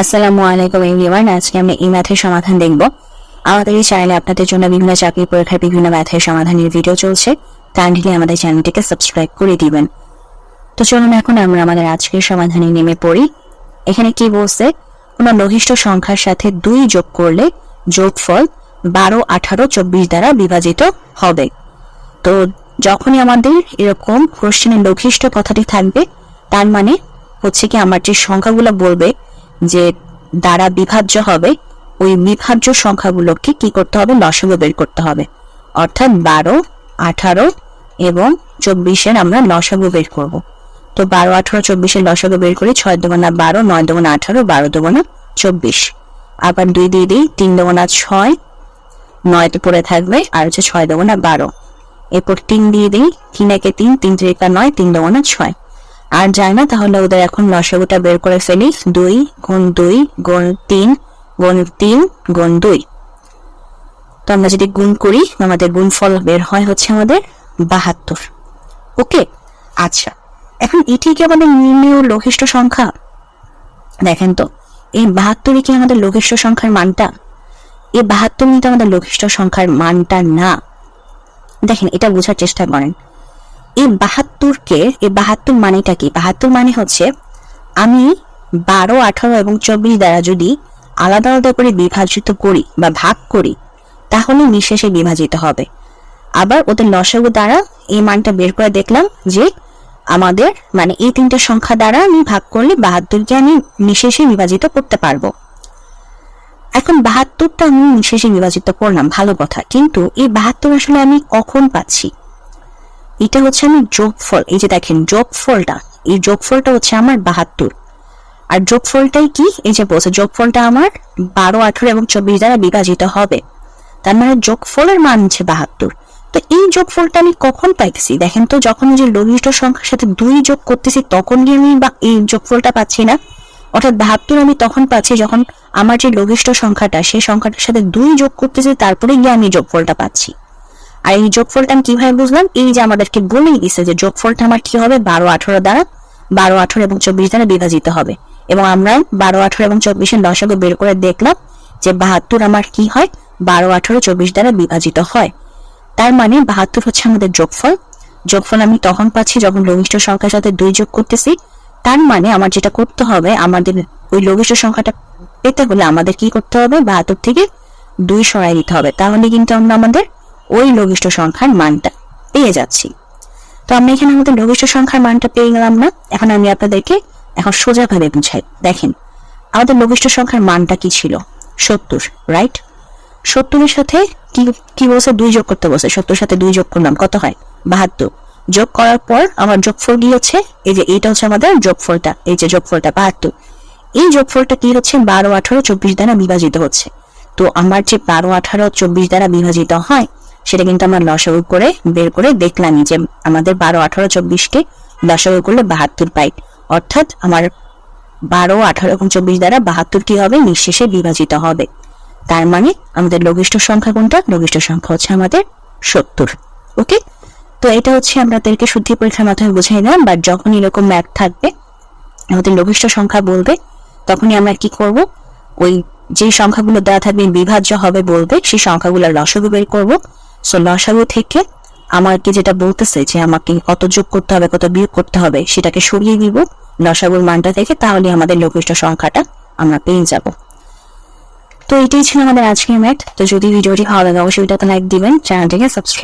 আসসালামু আলাইকুম এভরিওয়ান, আজকে আমরা এই ম্যাথের সমাধান দেখব। আমাদের এই চ্যানেলে আপনাদের জন্য বিভিন্ন চাকরি পরীক্ষার বিভিন্ন ম্যাথের সমাধানের ভিডিও চলছে। কাইন্ডলি আমাদের চ্যানেলটিকে সাবস্ক্রাইব করে দিবেন। তো চলুন এখন আমরা আমাদের আজকের সমাধানে নেমে পড়ি। এখানে কি বলছে? কোনো লঘিষ্ঠ সংখ্যার সাথে দুই যোগ করলে যোগফল বারো, আঠারো, চব্বিশ দ্বারা বিভাজিত হবে। তো যখনই আমাদের এরকম কোশ্চেনের লঘিষ্ঠ কথাটি থাকবে, তার মানে হচ্ছে কি, আমার যে সংখ্যাগুলো বলবে যে দ্বারা বিভাজ্য হবে, ওই বিভাজ্য সংখ্যাগুলোকে কি করতে হবে? লসাগু বের করতে হবে। অর্থাৎ বারো, আঠারো এবং চব্বিশের আমরা লসাগু বের করব। তো বারো, আঠারো, চব্বিশের লসাগু বের করি ছয় দোকানা বারো, নয় দোকানা আঠারো, বারো দোকানা চব্বিশ। আবার দুই দিয়ে দিই, তিন দোকানা ছয় নয়তে পড়ে থাকবে, আর হচ্ছে ছয় দোকানা বারো। এরপর তিন দিয়ে দিই, তিন একে তিন তিন ত্রিকা নয়, তিন দোকানা ছয়। আর যায় না, তাহলে ওদের এখন লসাগুটা বের করে ফেলি। দুই গুণ দুই গুণ তিন গুণ তিন গুণ দুই। তো আমরা যদি গুণ করি, আমাদের গুণফল বের হয় হচ্ছে আমাদের বাহাত্তর। ওকে? আচ্ছা এখন এটি কি আমাদের নির্ণয় লঘিষ্ঠ সংখ্যা? দেখেন তো, এই বাহাত্তরই কি আমাদের লঘিষ্ঠ সংখ্যার মানটা? এই বাহাত্তর কিন্তু আমাদের লঘিষ্ঠ সংখ্যার মানটা না। দেখেন, এটা বোঝার চেষ্টা করেন। এই বাহাত্তরকে এই বাহাত্তর মানেটা কি? বাহাত্তর মানে হচ্ছে আমি বারো, আঠারো এবং চব্বিশ দ্বারা যদি আলাদা আলাদা করে বিভাজিত করি বা ভাগ করি, তাহলে নিঃশেষে বিভাজিত হবে। আবার ওদের লসাগু দ্বারা এই মানটা বের করে দেখলাম যে আমাদের মানে এই তিনটে সংখ্যা দ্বারা আমি ভাগ করলে বাহাত্তরকে আমি নিঃশেষে বিভাজিত করতে পারব। এখন বাহাত্তরটা আমি নিঃশেষে বিভাজিত করলাম, ভালো কথা। কিন্তু এই বাহাত্তর আসলে আমি কখন পাচ্ছি? এটা হচ্ছে আমি যোগফল এই যে দেখেন যোগফলটা এই যোগফলটা হচ্ছে আমার বাহাত্তর। আর যোগফলটাই কি? এই যে বলছে যোগফলটা আমার বারো, আঠারো এবং চব্বিশ দ্বারা বিভাজিত হবে। তার মানে যোগফলের মান হচ্ছে বাহাত্তর। তো এই যোগফলটা আমি কখন পাইতেছি? দেখেন তো, যখন যে লঘিষ্ঠ সংখ্যার সাথে দুই যোগ করতেছি, তখন গিয়ে আমি বা এই যোগফলটা পাচ্ছি না? অর্থাৎ বাহাত্তর আমি তখন পাচ্ছি যখন আমার যে লঘিষ্ঠ সংখ্যাটা, সেই সংখ্যাটার সাথে দুই যোগ করতেছি, তারপরে গিয়ে আমি যোগফলটা পাচ্ছি। আর এই যোগফলটা আমি কীভাবে বুঝলাম? এই যে আমাদেরকে বলেই দিছে যে যোগফলটা আমার কি হবে? বারো আঠারো দ্বারা বারো আঠারো এবং চব্বিশ দ্বারা বিভাজিত হবে। এবং আমরা বারো আঠারো এবং চব্বিশের দশকে বের করে দেখলাম যে বাহাত্তর আমার কি হয়? বারো আঠারো, চব্বিশ দ্বারা বিভাজিত হয়। তার মানে বাহাত্তর হচ্ছে আমাদের যোগফল। যোগফল আমি তখন পাচ্ছি যখন লঘিষ্ঠ সংখ্যার সাথে দুই যোগ করতেছি। তার মানে আমার যেটা করতে হবে, আমাদের ওই লঘিষ্ঠ সংখ্যাটা পেতে হলে আমাদের কি করতে হবে? বাহাত্তর থেকে দুই সরাই দিতে হবে। তাহলে কিন্তু আমরা আমাদের ওই লঘিষ্ঠ সংখ্যার মানটা পেয়ে যাচ্ছি। তো আমরা এখানে আমাদের লঘিষ্ঠ সংখ্যার মানটা পেয়ে গেলাম না। এখন আমি আপনাদেরকে এখন সোজাভাবে বুঝাই। দেখেন, আমাদের লঘিষ্ঠ সংখ্যার মানটা কি ছিল? সত্তর রাইট সত্তরের সাথে কি কি বলছে? দুই যোগ করতে বলছে। সত্তর সাথে দুই যোগ করলাম, কত হয়? বাহাত্তর। যোগ করার পর আমার যোগফল কি হচ্ছে? এই যে এইটা হচ্ছে আমাদের যোগফলটা, এই যে যোগফলটা বাহাত্তর। এই যোগফলটা কি হচ্ছে? বারো, আঠারো, চব্বিশ দ্বারা বিভাজিত হচ্ছে। তো আমার যে বারো, আঠারো, চব্বিশ দ্বারা বিভাজিত হয় সেটা কিন্তু আমরা লসাগু করে বের করে দেখলামই যে আমাদের বারো, আঠারো, চব্বিশকে লসাগু করলে বাহাত্তর পাই। অর্থাৎ আমার বারো, আঠারো এবং চব্বিশ দ্বারা বাহাত্তর কি হবে? নিঃশেষে বিভাজিত হবে। তার মানে আমাদের লঘিষ্ঠ সংখ্যা কোনটা? লঘিষ্ঠ সংখ্যা হচ্ছে আমাদের সত্তর। ওকে তো এটা হচ্ছে আমাদেরকে শুদ্ধি পরীক্ষার মাধ্যমে বুঝাই দিলাম বাট যখন এরকম ম্যাথ থাকবে, আমাদের লঘিষ্ঠ সংখ্যা বলবে, তখনই আমরা কি করব? ওই যে সংখ্যাগুলো দেওয়া থাকবে, বিভাজ্য হবে বলবে, সেই সংখ্যাগুলো লসাগু বের করব। সো লসাগু থেকে আমাকে যেটা বলতেছে যে আমাকে কত যোগ করতে হবে, কত বিয়োগ করতে হবে, সেটাকে সরিয়ে দিব লসাগুর মানটা থেকে, তাহলে আমাদের লঘিষ্ঠ সংখ্যাটা আমরা পেয়ে যাব। তো এটাই ছিল আমাদের আজকের ম্যাথ তো যদি ভিডিওটি ভালো লাগে, অবশ্যই ভিডিওতে লাইক দিবেন, চ্যানেলটিকে সাবস্ক্রাইব